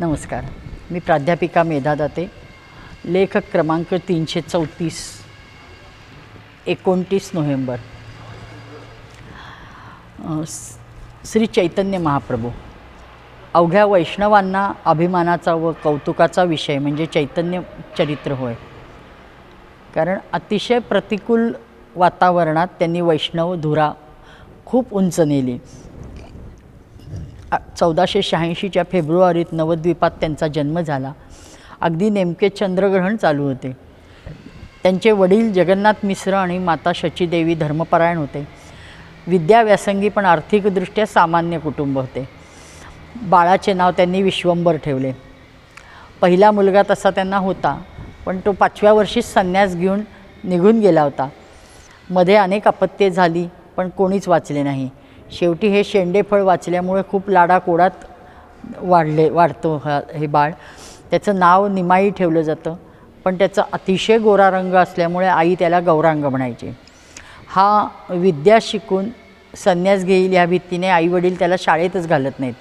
नमस्कार. मी प्राध्यापिका मेधा दाते. लेखक क्रमांक तीनशे चौतीस एकोणतीस नोव्हेंबर. श्री चैतन्य महाप्रभू. अवघ्या वैष्णवांना अभिमानाचा व कौतुकाचा विषय म्हणजे चैतन्य चरित्र होय. कारण अतिशय प्रतिकूल वातावरणात त्यांनी वैष्णव धुरा खूप उंच नेली. चौदाशे शहाऐंशीच्या फेब्रुवारीत नवद्वीपात त्यांचा जन्म झाला. अगदी नेमके चंद्रग्रहण चालू होते. त्यांचे वडील जगन्नाथ मिश्र आणि माता शचीदेवी धर्मपरायण होते. विद्याव्यासंगी पण आर्थिकदृष्ट्या सामान्य कुटुंब होते. बाळाचे नाव त्यांनी विश्वंभर ठेवले. पहिला मुलगा तसा त्यांना होता पण तो पाचव्या वर्षीच संन्यास घेऊन निघून गेला होता. मध्ये अनेक अपत्ये झाली पण कोणीच वाचले नाही. शेवटी हे शेंडेफळ वाचल्यामुळे खूप लाडाकोडात वाढले वाढतो हा हे बाळ. त्याचं नाव निमाई ठेवलं जातं पण त्याचा अतिशय गोरा रंग असल्यामुळे आई त्याला गौरांग म्हणायची. हा विद्या शिकून संन्यास घेईल ह्या भीतीने आईवडील त्याला शाळेतच घालत नाहीत.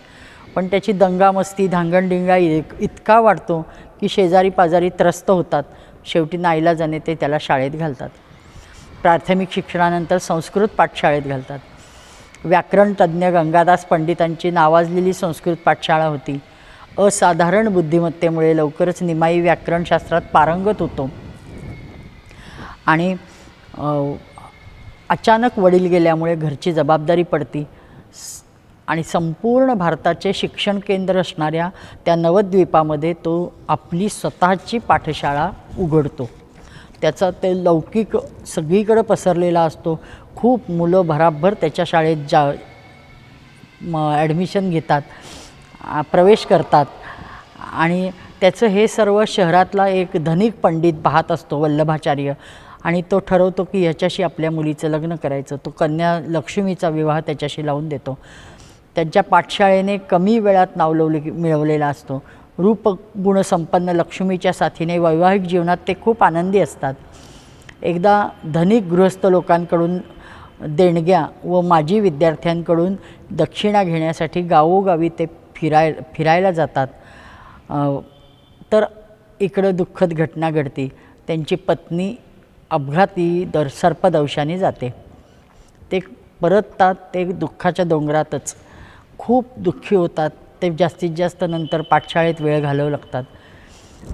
पण त्याची दंगामस्ती धांगणडिंगा इत- इतका वाढतो की शेजारी पाजारी त्रस्त होतात. शेवटी नाईला जाणे ते त्याला शाळेत घालतात. प्राथमिक शिक्षणानंतर संस्कृत पाठशाळेत घालतात. व्याकरणतज्ज्ञ गंगादास पंडितांची नावाजलेली संस्कृत पाठशाळा होती. असाधारण बुद्धिमत्तेमुळे लवकरच निमाई व्याकरणशास्त्रात पारंगत होतो. आणि अचानक वडील गेल्यामुळे घरची जबाबदारी पडती. स- आणि संपूर्ण भारताचे शिक्षण केंद्र असणाऱ्या त्या नवद्वीपामध्ये तो आपली स्वतःची पाठशाळा उघडतो. त्याचा ते लौकिक सगळीकडं पसरलेला असतो. खूप मुलं भराभर त्याच्या शाळेत जा म ॲडमिशन घेतात प्रवेश करतात. आणि त्याचं हे सर्व शहरातला एक धनिक पंडित पाहत असतो वल्लभाचार्य. आणि तो ठरवतो की ह्याच्याशी आपल्या मुलीचं लग्न करायचं. तो कन्या लक्ष्मीचा विवाह त्याच्याशी लावून देतो. त्यांच्या पाठशाळेने कमी वेळात नावलवले मिळवलेला असतो. रूप गुणसंपन्न लक्ष्मीच्या साथीने वैवाहिक जीवनात ते खूप आनंदी असतात. एकदा धनिक गृहस्थ लोकांकडून देणग्या व माजी विद्यार्थ्यांकडून दक्षिणा घेण्यासाठी गावोगावी ते फिराय फिरायला जातात. तर इकडं दुःखद घटना घडती. त्यांची पत्नी अपघाती दर सर्पदंशाने जाते. ते परततात ते दुःखाच्या डोंगरातच. खूप दुःखी होतात. ते जास्तीत जास्त नंतर पाठशाळेत वेळ घालवू लागतात.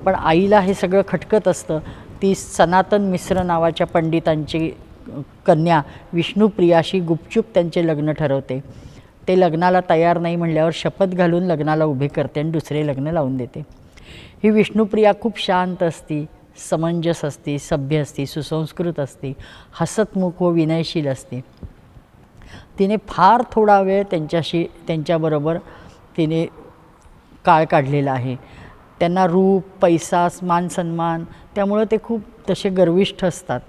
पण आईला हे सगळं खटकत असतं. ती सनातन मिश्र नावाच्या पंडितांची कन्या विष्णुप्रियाशी गुपचूप त्यांचे लग्न ठरवते. ते लग्नाला तयार नाही म्हणल्यावर शपथ घालून लग्नाला उभे करते आणि दुसरे लग्न लावून देते. ही विष्णुप्रिया खूप शांत असती समंजस असती सभ्य असती सुसंस्कृत असती हसतमुख व विनयशील असते. तिने फार थोडा वेळ त्यांच्याशी त्यांच्याबरोबर तिने काळ काढलेला आहे. त्यांना रूप पैसा मान सन्मान त्यामुळं ते खूप तसे गर्विष्ठ असतात.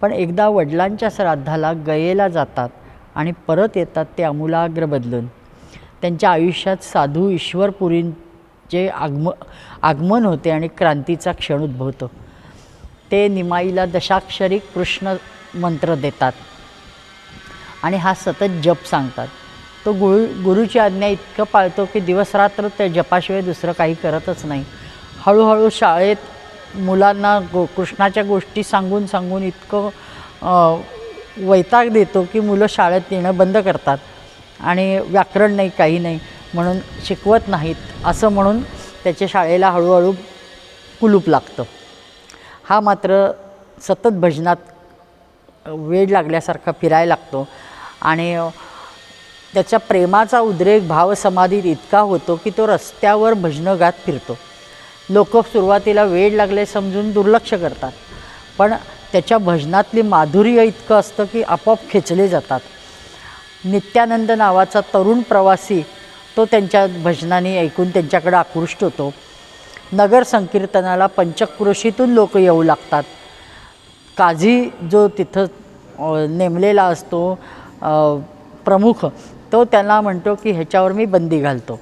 पण एकदा वडिलांच्या श्राद्धाला गयेला जातात आणि परत येतात ते आमूलाग्र बदलून. त्यांच्या आयुष्यात साधू ईश्वरपुरींचे आगम आगमन होते आणि क्रांतीचा क्षण उद्भवतो. ते निमाईला दशाक्षरी कृष्ण मंत्र देतात आणि हा सतत जप सांगतात. तो गुरु गुरुची आज्ञा इतकं पाळतो की दिवसरात्र त्या जपाशिवाय दुसरं काही करतच नाही. हळूहळू शाळेत मुलांना गो कृष्णाच्या गोष्टी सांगून सांगून इतकं वैताग देतो की मुलं शाळेत येणं बंद करतात. आणि व्याकरण नाही काही नाही म्हणून शिकवत नाहीत असं म्हणून त्याच्या शाळेला हळूहळू कुलूप लागतं. हा मात्र सतत भजनात वेळ लागल्यासारखा फिरायला लागतो. आणि त्याच्या प्रेमाचा उद्रेक भावसमाधीत इतका होतो की तो रस्त्यावर भजनं गात फिरतो. लोक सुरुवातीला वेळ लागले समजून दुर्लक्ष करतात. पण त्याच्या भजनातली माधुर्य इतकं असतं की आपोआप खेचले जातात. नित्यानंद नावाचा तरुण प्रवासी तो त्यांच्या भजनाने ऐकून त्यांच्याकडे आकृष्ट होतो. नगर संकीर्तनाला पंचक्रोशीतून लोक येऊ लागतात. काझी जो तिथं नेमलेला असतो प्रमुख तो त्यांना म्हणतो की ह्याच्यावर मी बंदी घालतो.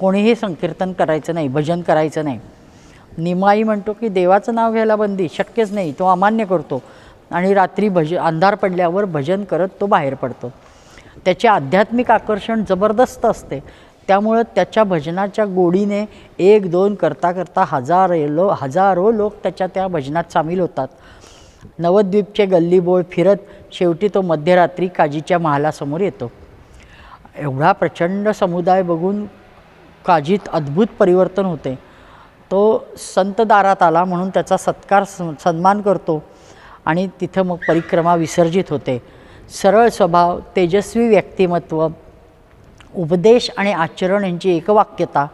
कोणीही संकीर्तन करायचं नाही भजन करायचं नाही. निमाई म्हणतो की देवाचं नाव घ्यायला बंदी शक्यच नाही तो अमान्य करतो. आणि रात्री भज अंधार पडल्यावर भजन करत तो बाहेर पडतो. त्याचे आध्यात्मिक आकर्षण जबरदस्त असते. त्यामुळं त्याच्या भजनाच्या गोडीने एक दोन करता करता हजार लो हजारो लोक त्याच्या त्या भजनात सामील होतात. नवद्वीपचे गल्लीबोळ फिरत शेवटी तो मध्यरात्री काजीच्या महालासमोर येतो. एवढा प्रचंड समुदाय बघून काजीत अद्भुत परिवर्तन होते. तो संत दारात आला म्हणून त्याचा सत्कार स- सन्मान करतो. आणि तिथं मग परिक्रमा विसर्जित होते. सरळ स्वभाव तेजस्वी व्यक्तिमत्व उपदेश आणि आचरण यांची एकवाक्यता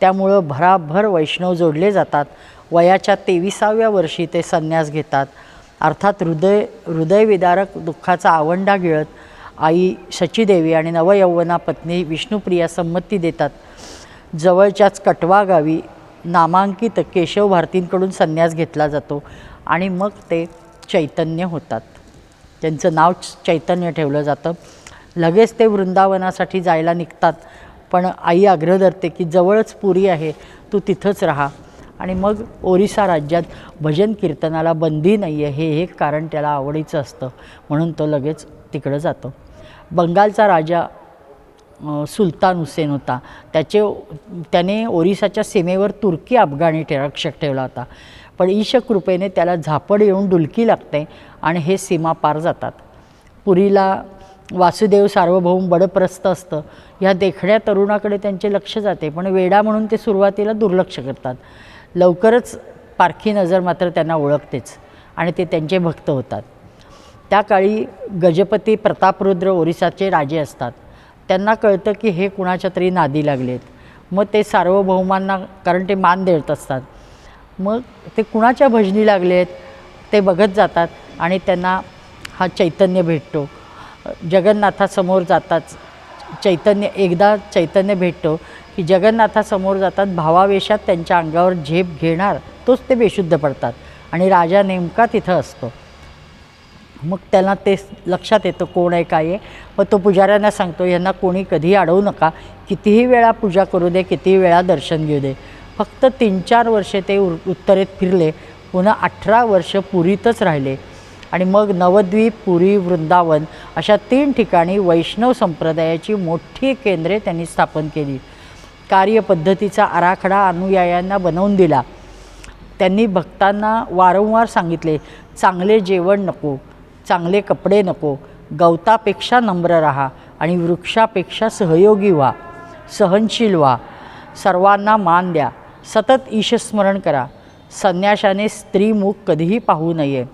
त्यामुळं भराभर वैष्णव जोडले जातात. वयाच्या तेविसाव्या वर्षी ते संन्यास घेतात. अर्थात हृदय हृदयविदारक दुःखाचा आवंडा गिळत आई शचीदेवी आणि नवयौवना पत्नी विष्णुप्रिया संमती देतात. जवळच्याच कटवा गावी नामांकित केशव भारतींकडून संन्यास घेतला जातो आणि मग ते चैतन्य होतात. त्यांचं नाव चैतन्य ठेवलं जातं. लगेच ते वृंदावनासाठी जायला निघतात. पण आई आग्रह धरते की जवळच पुरी आहे तू तिथंच राहा. आणि मग ओरिसा राज्यात भजन कीर्तनाला बंदी नाही आहे हे एक कारण त्याला आवडीचं असतं. म्हणून तो लगेच तिकडं जातो. बंगालचा राजा सुलतान हुसेन होता. त्याचे त्याने ओरिसाच्या सीमेवर तुर्की अफगाणी ठे रक्षक ठेवला होता. पण ईशकृपेने त्याला झापड येऊन डुलकी लागते आणि हे सीमा पार जातात. पुरीला वासुदेव सार्वभौम बडप्रस्त असतं. ह्या देखण्या तरुणाकडे त्यांचे लक्ष जाते पण वेडा म्हणून ते सुरुवातीला दुर्लक्ष करतात. लवकरच पारखी नजर मात्र त्यांना ओळखतेच आणि ते त्यांचे भक्त होतात. त्या काळी गजपती प्रतापरुद्र ओरिसाचे राजे असतात. त्यांना कळतं की हे कुणाच्या तरी नादी लागलेत. मग ते सार्वभौमांना कारण ते मान देत असतात. मग ते कुणाच्या भजनी लागले आहेत ते बघत जातात आणि त्यांना हा चैतन्य भेटतो. जगन्नाथासमोर जाताच चैतन्य एकदा चैतन्य भेटतो की जगन्नाथासमोर जातात भावावेशात त्यांच्या अंगावर झेप घेणार तोच ते बेशुद्ध पडतात. आणि राजा नेमका तिथं असतो. मग त्यांना ते लक्षात येतं कोण आहे काय आहे. मग तो पुजाऱ्यांना सांगतो यांना कोणी कधीही अडवू नका. कितीही वेळा पूजा करू दे कितीही वेळा दर्शन घेऊ दे. फक्त तीन चार वर्षे ते उर उत्तरेत फिरले. पुन्हा अठरा वर्ष पुरीतच राहिले. आणि मग नवद्वीप पुरी वृंदावन अशा तीन ठिकाणी वैष्णव संप्रदायाची मोठी केंद्रे त्यांनी स्थापन केली. कार्यपद्धतीचा आराखडा अनुयायांना बनवून दिला. त्यांनी भक्तांना वारंवार सांगितले चांगले जेवण नको. चांगले कपडे नको. गवतापेक्षा नम्र राहा आणि वृक्षापेक्षा सहयोगी व्हा. सहनशील व्हा. सर्वांना मान द्या. सतत ईशस्मरण करा. संन्याशाने स्त्रीमुख कधीही पाहू नये.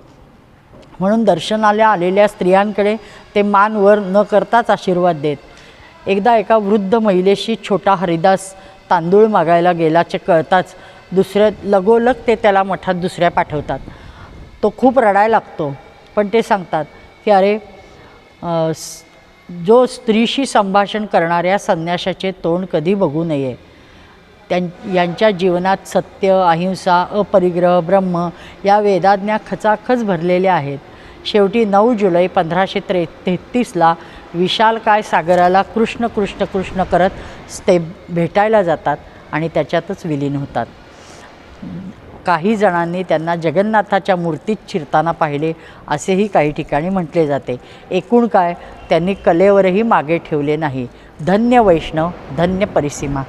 म्हणून दर्शनाला आलेल्या स्त्रियांकडे ते मान वर न करताच आशीर्वाद देत. एकदा एका वृद्ध महिलेशी छोटा हरिदास तांदूळ मागायला गेल्याचे कळताच दुसऱ्या लगोलग ते त्याला मठात दुसऱ्या पाठवतात. तो खूप रडायला लागतो. पण ते सांगतात की अरे जो स्त्रीशी संभाषण करणाऱ्या संन्याशाचे तोंड कधी बघू नये. त्यां यांच्या जीवनात सत्य अहिंसा अपरिग्रह ब्रह्म या वेदाज्ञा खचाखच भरलेल्या आहेत. शेवटी नऊ जुलै पंधराशे त्रे तेहतीसला विशालकाय सागराला कृष्ण कृष्ण कृष्ण करत ते भेटायला जातात आणि त्याच्यातच विलीन होतात. काही जणांनी त्यांना जगन्नाथाच्या मूर्तीत चिरताना पाहिले असेही काही ठिकाणी म्हटले जाते. एकूण काय? त्यांनी कलेवरही मागे ठेवले नाही. धन्य वैष्णव धन्य परिसीमा.